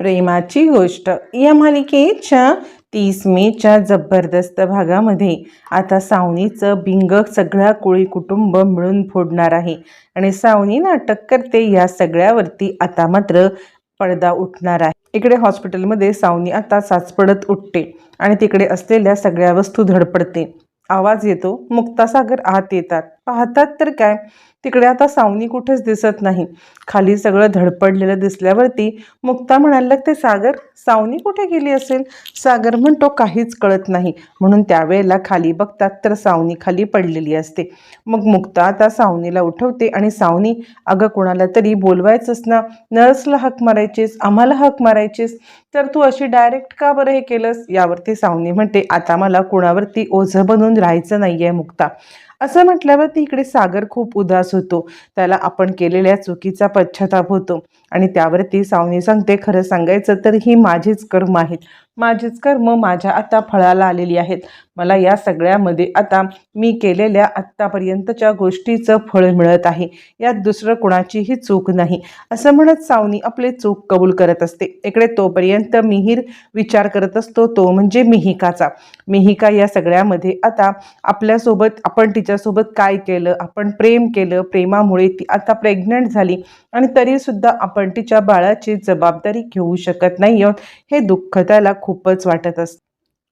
प्रेमाची गोष्ट. या मालिकेच्या तीस मेच्या जबरदस्त भागामध्ये आता सावनीचं बिंग सगळा कोळी कुटुंब मिळून फोडणार आहे. आणि सावनी नाटक करते या सगळ्यावरती आता मात्र पडदा उठणार आहे. इकडे हॉस्पिटलमध्ये सावनी आता साचपडत उठते आणि तिकडे असलेल्या सगळ्या वस्तू धडपडते. आवाज येतो मुक्तासागर आत येतात. पाहतात तर काय? तिकडे आता सावनी कुठेच दिसत नाही. खाली सगळं धडपडलेलं दिसल्यावरती मुक्ता म्हणायला लागते सागर सावनी कुठे गेली असेल? सागर म्हणतो काहीच कळत नाही. म्हणून त्यावेळेला खाली बघतात तर सावनी खाली पडलेली असते. मग मुक्ता आता सावनीला उठवते आणि सावनी अगं कोणाला तरी बोलवायचंच ना? नर्सला हक मारायचीस? आम्हाला हक मारायचीस? तर तू अशी डायरेक्ट का बरं हे केलंस? यावरती सावनी म्हणते आता मला कुणावरती ओझं बनून राहायचं नाही आहे मुक्ता. असं म्हटल्यावरती इकडे सागर खूप उदास होतो. त्याला आपण केलेल्या चुकीचा पश्चाताप होतो. आणि त्यावर ती सावनी सांगते खरं सांगायचं तर ही माझीच कर्म आहेत. माझीच कर्म माझ्या आता फळाला आलेली आहेत. मला या सगळ्यामध्ये आता मी केलेल्या आत्तापर्यंतच्या गोष्टीचं फळ मिळत आहे. यात दुसरं कुणाचीही चूक नाही. असं म्हणत सावनी आपले चूक कबूल करत असते. इकडे तोपर्यंत मिहीर विचार करत असतो तो म्हणजे मिहिकाचा. मिहिका या सगळ्यामध्ये आता आपल्यासोबत आपण तिच्यासोबत काय केलं आपण प्रेम केलं प्रेमामुळे ती आता प्रेग्नंट झाली. आणि तरीसुद्धा आपण तिच्या बाळाची जबाबदारी घेऊ शकत नाही आहोत. हे दुःख त्याला खूपच वाटत असतं.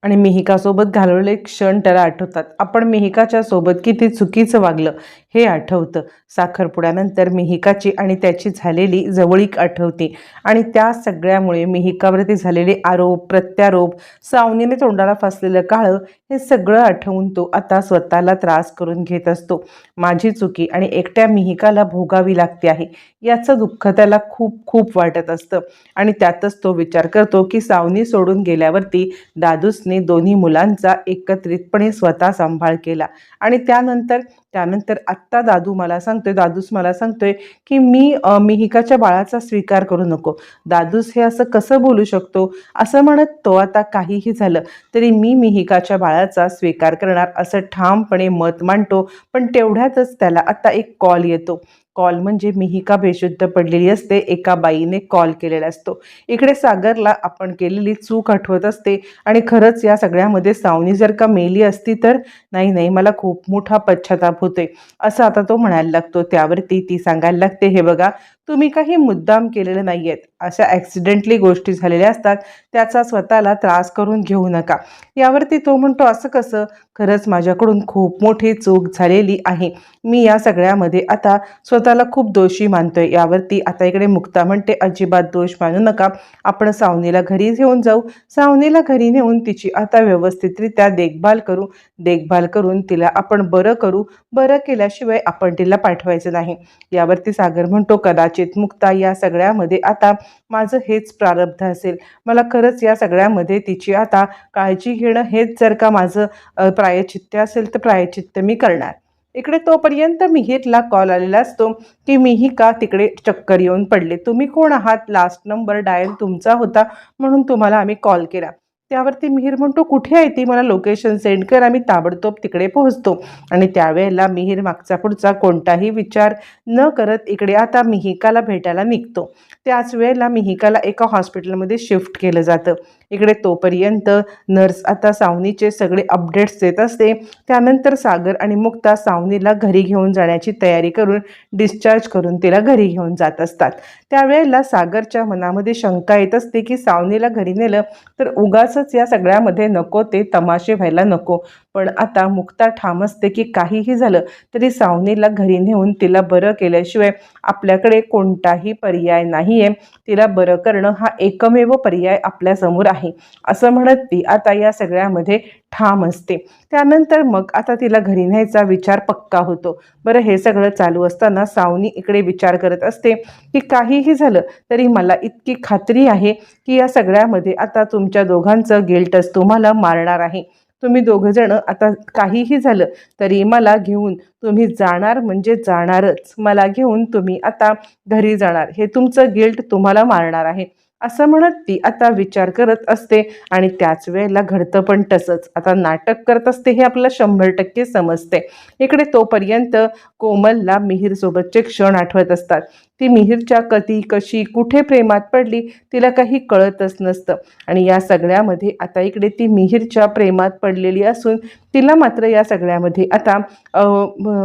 आणि मिहिकासोबत घालवलेले क्षण त्याला आठवतात. आपण मिहिकाच्या सोबत किती चुकीचं वागलं हे आठवतं. साखरपुड्यानंतर मिहिकाची आणि त्याची झालेली जवळीक आठवते. आणि त्या सगळ्यामुळे मिहिकावरती झालेले आरोप प्रत्यारोप सावनीने तोंडाला फासलेलं काळं हे सगळं आठवून तो आता स्वतःला त्रास करून घेत असतो. माझी चुकी आणि एकट्या मिहिकाला भोगावी लागते आहे. याचं दुःख त्याला खूप खूप वाटत असतं. आणि त्यातच तो विचार करतो की सावनी सोडून गेल्यावरती दादूसने दोन्ही मुलांचा एकत्रितपणे स्वतः सांभाळ केला. आणि त्यानंतर त्यानंतर आत्ता दादू मला सांगतोय दादूस मला सांगतोय की मी मिहिकाच्या बाळाचा स्वीकार करू नको. दादूस हे असं कसं बोलू शकतो? असं म्हणत तो आता काहीही झालं तरी मी मिहिकाच्या बाळाचा स्वीकार करणार असं ठामपणे मत मांडतो पण तेवढ्यातच त्याला आता एक कॉल येतो. कॉल म्हणजे मिहिका बेशुद्ध पडलेली असते एका बाईने कॉल केलेला असतो. इकडे सागरला आपण केलेली चूक आठवत असते आणि खरंच या सगळ्यामध्ये सावनी जर का मेली असती तर नाही नाही मला खूप मोठा पश्चाताप होतोय. असं आता तो म्हणायला लागतो. त्यावरती ती सांगायला लागते हे बघा तुम्ही काही मुद्दाम केलेलं नाही आहेत अशा ॲक्सिडेंटली गोष्टी झालेल्या असतात. त्याचा स्वतःला त्रास करून घेऊ नका. यावरती तो म्हणतो असं कसं? खरंच माझ्याकडून खूप मोठी चूक झालेली आहे. मी या सगळ्यामध्ये आता स्वतःला खूप दोषी मानतोय. यावरती आता इकडे मुक्ता म्हणते अजिबात दोष मानू नका. आपण सावनीला घरी घेऊन जाऊ. सावनीला घरी नेऊन तिची आता व्यवस्थितरित्या देखभाल करू. देखभाल करून तिला आपण बरं करू. बरं केल्याशिवाय आपण तिला पाठवायचं नाही. यावरती सागर म्हणतो कदाचित मुक्ता या सगळ्यामध्ये आता माझं हेच प्रारब्ध असेल. मला खरंच या सगळ्यामध्ये तिची आता काळजी घेणं हेच जर का माझं प्रायचित्य असेल तर प्रायचित्त मी करणार. इकडे तोपर्यंत मिहीरला कॉल आलेला असतो की मीही का तिकडे चक्कर येऊन पडले? तुम्ही कोण आहात? लास्ट नंबर डायल तुमचा होता म्हणून तुम्हाला आम्ही कॉल केला. त्यावरती मिहीर म्हणतो कुठे आहे ती? मला लोकेशन सेंड कर आम्ही ताबडतोब तिकडे पोहोचतो. आणि त्यावेळेला मिहीर मागचा पुढचा कोणताही विचार न करत इकडे आता मिहिकाला भेटायला निघतो. त्याच वेळेला मिहिकाला एका हॉस्पिटलमध्ये शिफ्ट केलं जातं. इकडे तोपर्यंत नर्स आता सावनीचे सगळे अपडेट्स देत असते. त्यानंतर सागर आणि मुक्ता सावनीला घरी घेऊन जाण्याची तयारी करून डिस्चार्ज करून तिला घरी घेऊन जात असतात. त्यावेळेला सागरच्या मनामध्ये शंका येत असते की सावनीला घरी नेलं तर उगाच या सगळ्यामध्ये नको ते तमाशे व्हायला नको. पण आता मुक्ता ठाम असते की काहीही झालं तरी सावनीला घरी नेऊन तिला बरं केल्याशिवाय आपल्याकडे कोणताही पर्याय नाही आहे तिला बरं करणं हा एकमेव पर्याय आपल्यासमोर आहे. असं म्हणत ती आता या सगळ्यामध्ये ठाम असते. त्यानंतर मग आता तिला घरी न्यायचा विचार पक्का होतो. बरं हे सगळं चालू असताना सावनी इकडे विचार करत असते की काहीही झालं तरी मला इतकी खात्री आहे की या सगळ्यामध्ये आता तुमच्या दोघांचं गिल्टच तुम्हाला मारणार आहे. तुम्ही दोघंजणं आता काहीही झालं तरी मला घेऊन तुम्ही जाणार म्हणजे जाणारच. मला घेऊन तुम्ही आता घरी जाणार. हे तुमचं गिल्ट तुम्हाला मारणार आहे. असं म्हणत ती आता विचार करत असते आणि त्याच वेळेला घडतं पण तसंच. आता नाटक करत असते हे आपल्याला शंभर टक्के समजते. इकडे तोपर्यंत कोमलला मिहीरसोबतचे क्षण आठवत असतात. ती मिहीरच्या कधी कशी कुठे प्रेमात पडली तिला काही कळतच नसतं. आणि या सगळ्यामध्ये आता इकडे ती मिहीरच्या प्रेमात पडलेली असून तिला मात्र या सगळ्यामध्ये आता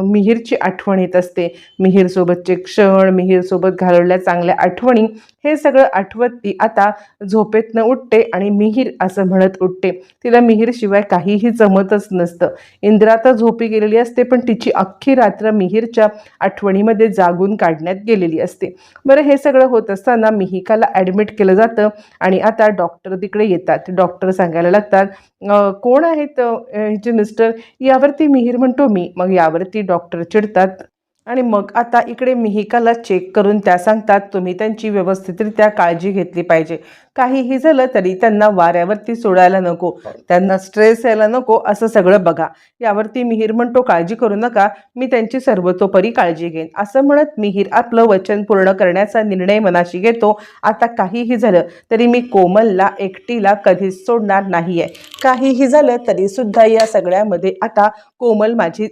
मिहीरची आठवण येत असते. मिहीरसोबतचे क्षण मिहीरसोबत घालवलेल्या चांगल्या आठवणी हे सगळं आठवत ती आता झोपेतनं उठते आणि मिहीर असं म्हणत उठते. तिला मिहीरशिवाय काहीही जमतच नसतं. इंद्रा तर झोपी गेलेली असते पण तिची अख्खी रात्र मिहीरच्या आठवणीमध्ये जागून काढण्यात गेलेली असते. बरं हे सगळं होत असताना मिहिकाला ॲडमिट केलं जातं आणि आता डॉक्टर तिकडे येतात. डॉक्टर सांगायला लागतात कोण आहेत अं, ह्याचे मिस्टर यावरती मिहीर म्हणतो मी. मग यावरती डॉक्टर चिडतात. आणि मग आता इकडे मिहिकाला चेक करून त्या सांगतात तुम्ही त्यांची व्यवस्थितरित्या काळजी घेतली पाहिजे. काहीही झालं तरी त्यांना वाऱ्यावरती सोडायला नको. त्यांना स्ट्रेस यायला नको. असं सगळं बघा. यावरती मिहीर म्हणतो काळजी करू नका. मी त्यांची सर्वतोपरी काळजी घेईन. असं म्हणत मिहीर आपलं वचन पूर्ण करण्याचा निर्णय मनाशी घेतो. आता काहीही झालं तरी मी कोमलला एकटीला कधीच सोडणार नाही आहे काहीही झालं तरी सुद्धा या सगळ्यामध्ये आता कोमल माझी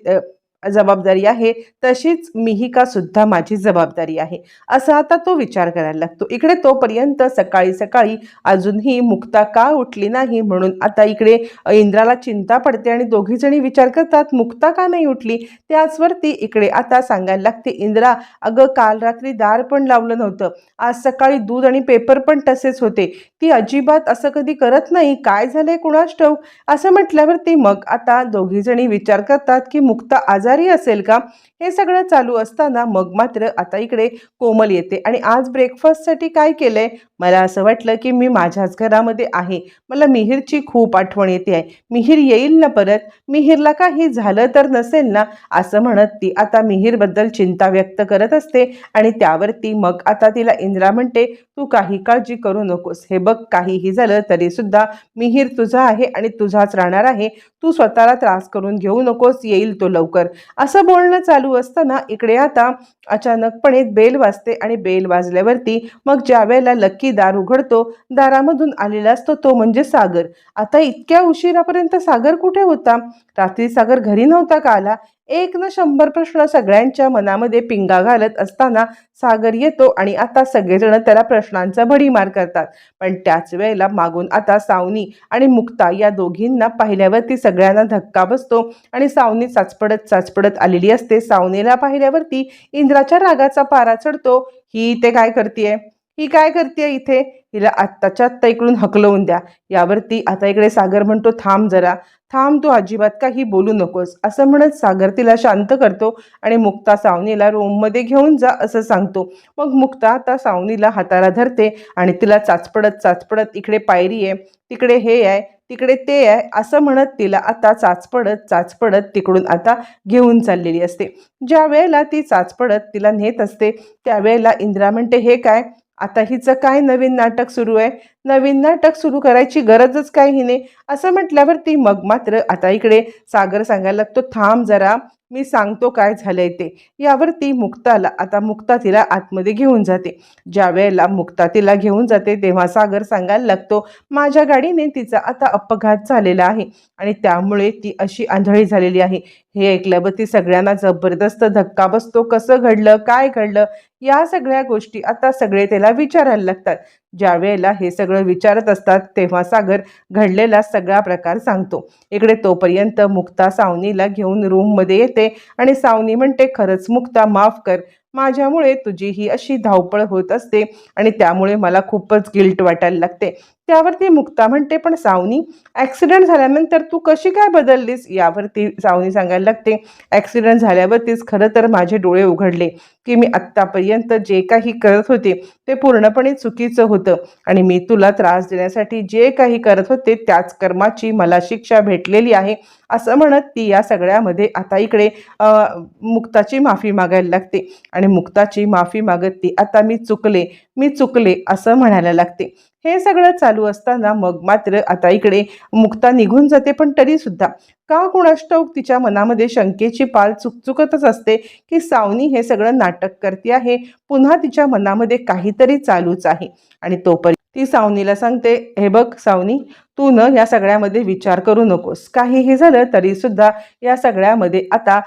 जबाबदारी आहे तशीच मिहिका सुद्धा माझी जबाबदारी आहे. असा आता तो विचार करायला लागतो. इकडे तोपर्यंत सकाळी सकाळी अजूनही मुक्ता का उठली नाही म्हणून आता इकडे इंद्राला चिंता पडते आणि दोघी जणी विचार करतात मुक्ता का नाही उठली? त्याचवरती इकडे आता सांगायला लागते इंद्रा अगं काल रात्री दार पण लावलं नव्हतं. आज सकाळी दूध आणि पेपर पण तसेच होते. ती अजिबात असं कधी करत नाही. काय झालंय कुणास ठेव असं म्हटल्यावरती मग आता दोघी जणी विचार करतात की मुक्ता आज आजारी असेल का? हे सगळं चालू असताना मग मात्र आता इकडे कोमल येते. आणि आज ब्रेकफास्टसाठी काय केलंय? मला असं वाटलं की मी माझ्याच घरामध्ये आहे. मला मिहीरची खूप आठवण येते आहे. मिहीर येईल ना परत? मिहीरला काही झालं तर नसेल ना? असं म्हणत ती आता मिहीरबद्दल चिंता व्यक्त करत असते. आणि त्यावरती मग आता तिला इंद्रा म्हणते तू काही काळजी करू नकोस. हे बघ काहीही झालं तरी सुद्धा मिहीर तुझा आहे आणि तुझाच राहणार आहे. तू स्वतःला त्रास करून घेऊ नकोस. येईल तो लवकर. असं बोलणं चालू असताना इकडे आता अचानकपणे बेल वाजते आणि बेल वाजल्यावरती मग ज्या वेळेला लक्की दार उघडतो दारामधून आलेला असतो तो म्हणजे सागर. आता इतक्या उशिरापर्यंत सागर कुठे होता? रात्री सागर घरी नव्हता का आला? एक ना शंभर प्रश्न सगळ्यांच्या मनामध्ये पिंगा घालत असताना सागर येतो आणि आता सगळेजण त्याला प्रश्नांचा भडीमार करतात. पण त्याच वेळेला मागून आता सावनी आणि मुक्ता या दोघींना पाहिल्यावरती सगळ्यांना धक्का बसतो आणि सावनी चाचपडत चाचपडत आलेली असते. सावनीला पाहिल्यावरती इंद्राच्या रागाचा पारा चढतो. ही इथे काय करते ही काय करते इथे? हिला आत्ताच्या आत्ता इकडून हकलवून द्या. यावरती आता इकडे सागर म्हणतो थांब जरा. थांब तू अजिबात काही बोलू नकोस. असं म्हणत सागर तिला शांत करतो आणि मुक्ता सावनीला रूममध्ये घेऊन जा असं सांगतो. मग मुक्ता आता सावनीला हाताला धरते आणि तिला चाचपडत चाचपडत इकडे पायरी आहे. तिकडे हे आहे. तिकडे ते आहे. असं म्हणत तिला आता चाचपडत चाचपडत तिकडून आता घेऊन चाललेली असते. ज्या वेळेला ती चाचपडत तिला नेत असते त्यावेळेला इंदिरा म्हणते हे काय? आता हिचं काय नवीन नाटक सुरू आहे? नवीन नाटक सुरू करायची गरजच काय हिने? असं म्हटल्यावर ती मग मात्र आता इकडे सागर सांगायला लागतो थांब जरा मी सांगतो काय झालंय ते. यावर ती मुक्ताला आता मुक्ता तिला आतमध्ये घेऊन जाते. ज्या वेळेला मुक्ता तिला घेऊन जाते तेव्हा सागर सांगायला लागतो माझ्या गाडीने तिचा आता अपघात झालेला आहे आणि त्यामुळे ती अशी आंधळी झालेली आहे. हे ऐकल्यावर ती सगळ्यांना जबरदस्त धक्का बसतो कसं घडलं काय घडलं या सगळ्या गोष्टी आता सगळे त्याला विचारायला लागतात. ज्या वेळेला हे सगळं विचारत असतात तेव्हा सागर घडलेला सगळा प्रकार सांगतो. इकडे तोपर्यंत मुक्ता सावनीला घेऊन रूममध्ये येते आणि सावनी म्हणते खरंच मुक्ता माफ कर. माझ्यामुळे तुझी ही अशी धावपळ होत असते आणि त्यामुळे मला खूपच गिल्ट वाटायला लागते. त्यावरती मुक्ता म्हणते पण सावनी ॲक्सिडेंट झाल्यानंतर तू कशी काय बदललीस? यावरती सावनी सांगायला लागते ॲक्सिडेंट झाल्यावरतीच खरं तर माझे डोळे उघडले की मी आत्तापर्यंत जे काही करत होते ते पूर्णपणे चुकीचं होतं आणि मी तुला त्रास देण्यासाठी जे काही करत होते त्याच कर्माची मला शिक्षा भेटलेली आहे असं म्हणत ती या सगळ्यामध्ये आता इकडे मुक्ताची माफी मागायला लागते आणि मुक्ताची माफी मागत ती आता मी चुकले मी चुकले असं म्हणायला लागते. हे सगळं चालू असताना मग मात्र आता इकडे मुक्ता निघून जाते पण तरी सुद्धा का कुणाष्टौक तिच्या मनामध्ये शंकेची पाल चुकचुकतच असते की सावनी हे सगळं नाटक करते आहे पुन्हा तिच्या मनामध्ये काहीतरी चालूच आहे. आणि तोपर्यंत ती सावनीला सांगते हे बघ सावनी तू न या सगळ्यामध्ये विचार करू नकोस. काहीही झालं तरी सुद्धा या सगळ्यामध्ये आता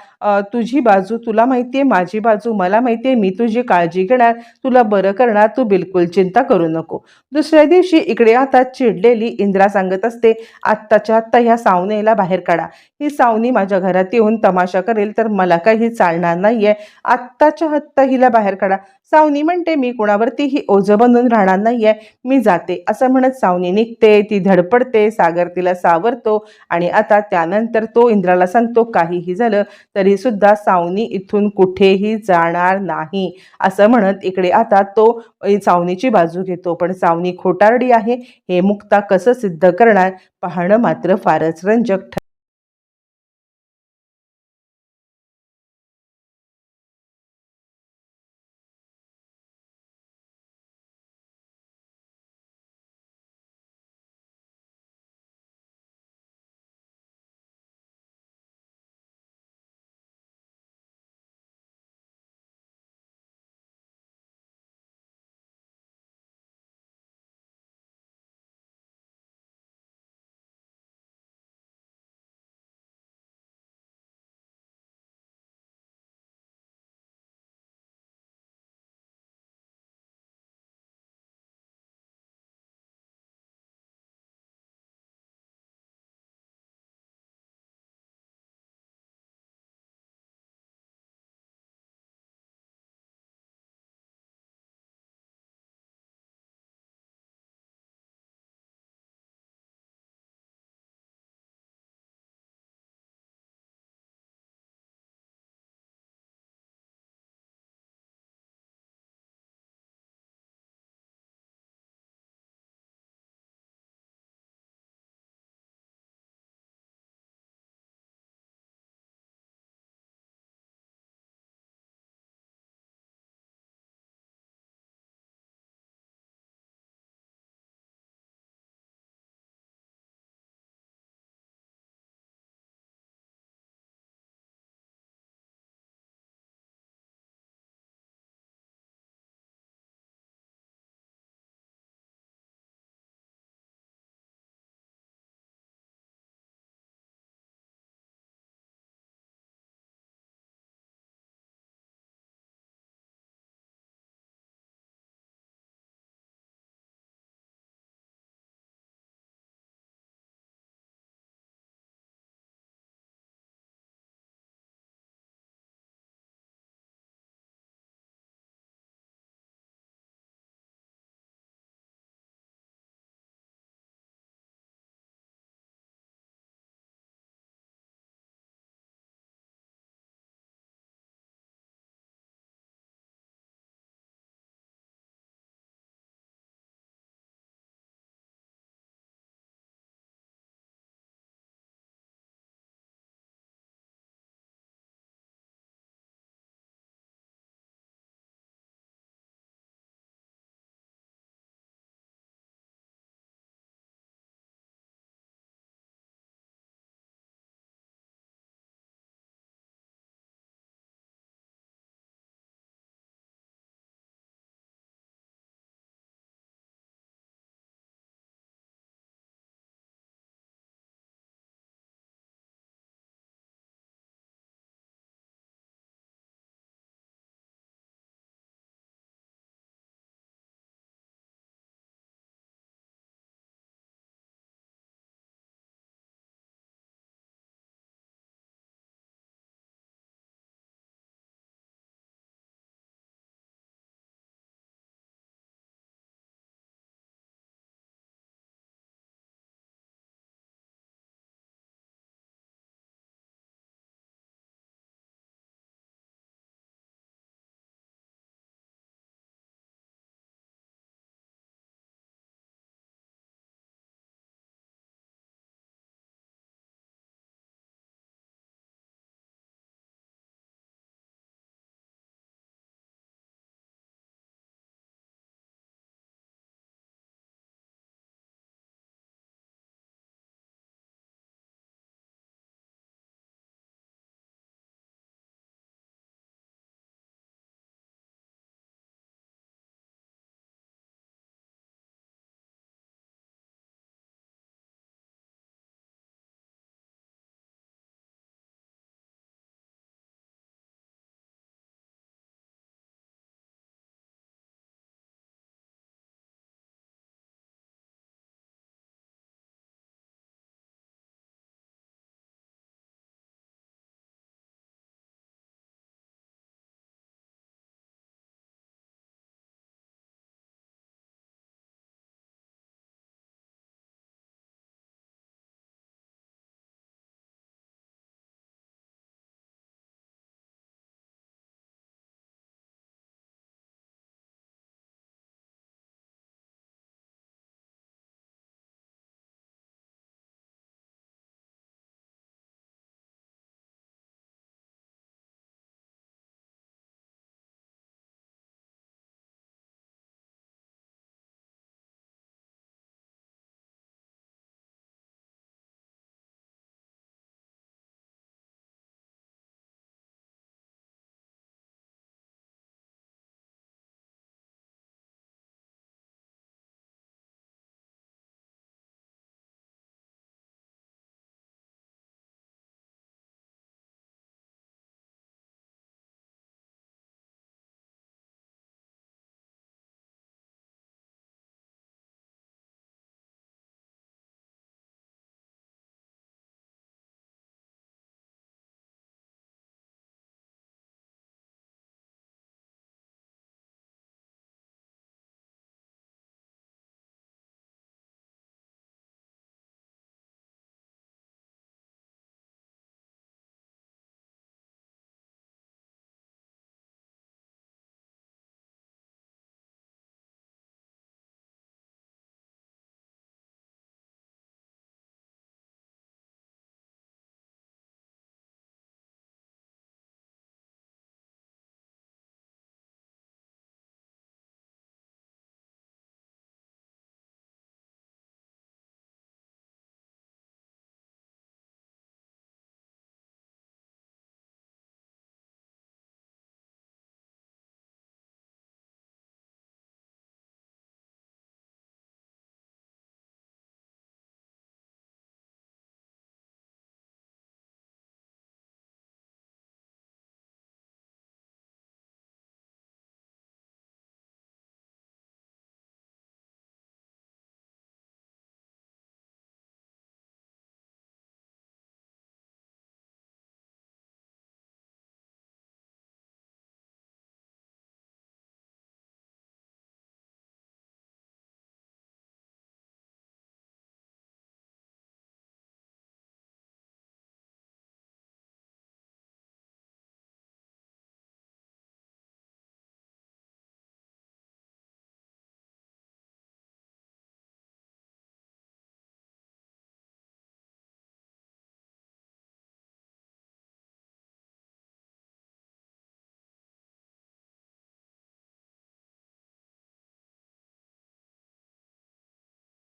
तुझी बाजू तुला माहिती आहे माझी बाजू मला माहिती आहे मी तुझी काळजी घेणार तुला बरं करणार तू बिलकुल चिंता करू नको. दुसऱ्या दिवशी इकडे आता चिडलेली इंद्रा सांगत असते आत्ताच्या आत्ता ह्या सावनेला बाहेर काढा. ही सावनी माझ्या घरात येऊन तमाशा करेल तर मला काही चालणार नाहीये. आत्ताच्या आत्ता हिला बाहेर काढा. सावनी म्हणते मी कोणावरतीही ओझं बनून राहणार नाहीये मी जाते. असं म्हणत सावनी निघते ती धडपड पडते सागर तिला सावरतो आणि आता त्यानंतर तो इंद्राला सांगतो काहीही झालं तरी सुद्धा सावनी इथून कुठेही जाणार नाही. असं म्हणत इकडे आता तो सावनीची बाजू घेतो. पण सावनी खोटारडी आहे. हे मुक्ता कसं सिद्ध करणार? पाहणं मात्र फारच रंजक